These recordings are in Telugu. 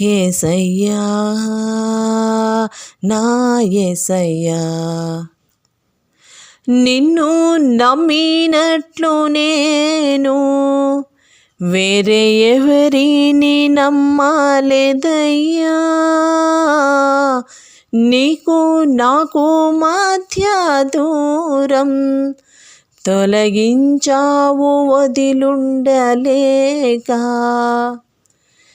ఏసయ్యా నా ఏసయ్యా. నిన్ను నమ్మినట్లు నేను వేరే ఎవరిని నమ్మలేదయ్యా. నీకు నాకు మధ్య దూరం తొలగించావు వదిలుండలేక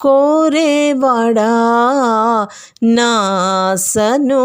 కోరేవాడా నాసను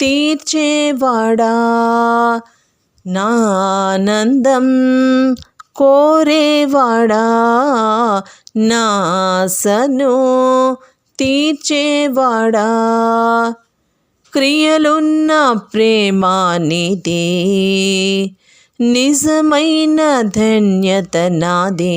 తీర్చేవాడా నానందం కోరేవాడా నాసను తీర్చేవాడా క్రియలున్న ప్రేమానిదే నిజమైన ధన్యత నాదే.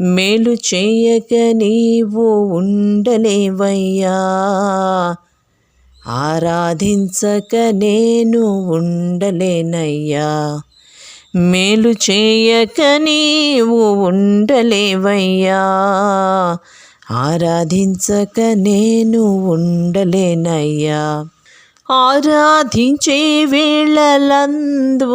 మేలు చేయక నీవు ఉండలేవయ్యా. ఆరాధించక నేను ఉండలేనయ్యా. మేలు చేయక నీవు ఉండలేవయ్యా. ఆరాధించక నేను ఉండలేనయ్యా. ఆరాధించే వేళలందు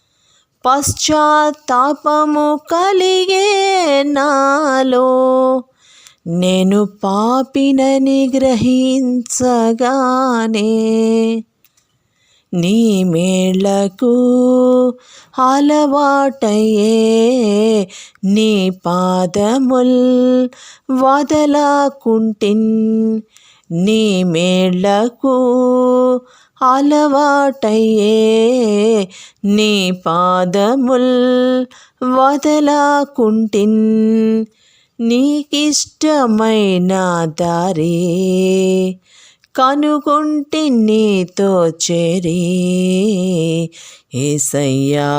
పశ్చాత్తాపము కలిగే నాలో నేను పాపినని గ్రహించగానే నీ మేళ్ళకు అలవాటయే నీ పాదముల్ వదలాకుంటిన్ నీ మేళ్ళకు అలవాటయ్యే నీ పాదముల్ వదలాకుంటిన్ నీకిష్టమైన దారి కనుకుంటి నీతో చేరి ఏసయ్యా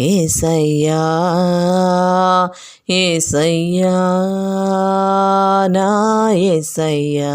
ఏసయ్యా ఏసయ్యా నా ఏసయ్యా.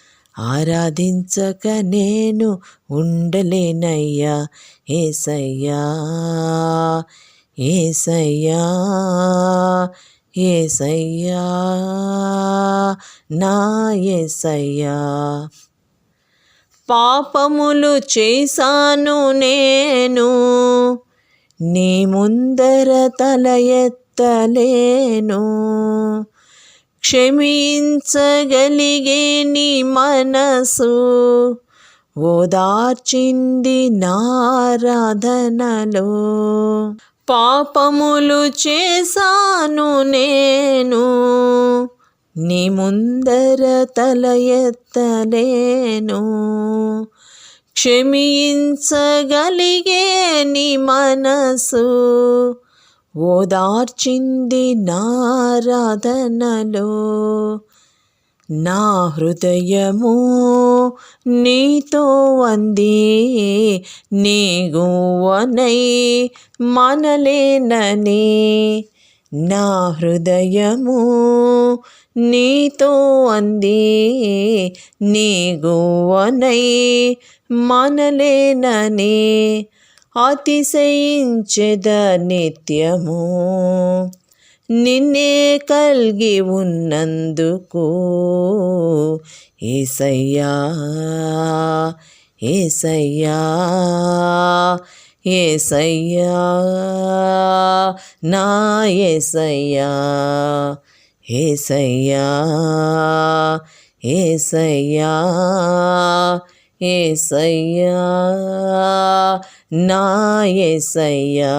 ఆరాధించక నేను ఉండలేనయ్యా ఏసయ్యా ఏసయ్యా ఏసయ్యా నా ఏసయ్యా. పాపములు చేశాను నేను నీ ముందర తల ఎత్తలేను. క్షమించగలిగే నీ మనసు. ఓదార్చింది నారాధనలో పాపములు చేశాను నేను. నీ ముందర తల ఎత్తలేను. క్షమించగలిగే నీ మనసు. ఓదార్చింది నారాధనలో నా హృదయము నీతో అంది నీ గువనై మనలేనని. నా హృదయము నీతో అంది నీ గువనై మనలేనని. అతిశయించెద నిత్యము. నిన్నే కలిగి ఉన్నందుకు ఏసయ్యా ఏసయ్యా ఏసయ్యా నా ఏసయ్యా ఏసయ్యా ఏసయ్యా. ఏసయ్యా నా ఏసయ్యా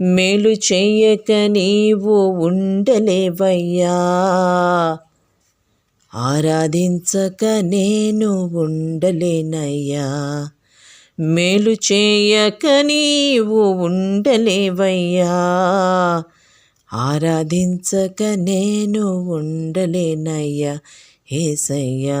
మేలు చెయ్యక నీవు ఉండలేవయ్యా. ఆరాధించక నేను ఉండలేనయ్యా. మేలు చేయక నీవు ఉండలేవయ్యా. ఆరాధించక నేను ఉండలేనయ్యా. ఏసయ్యా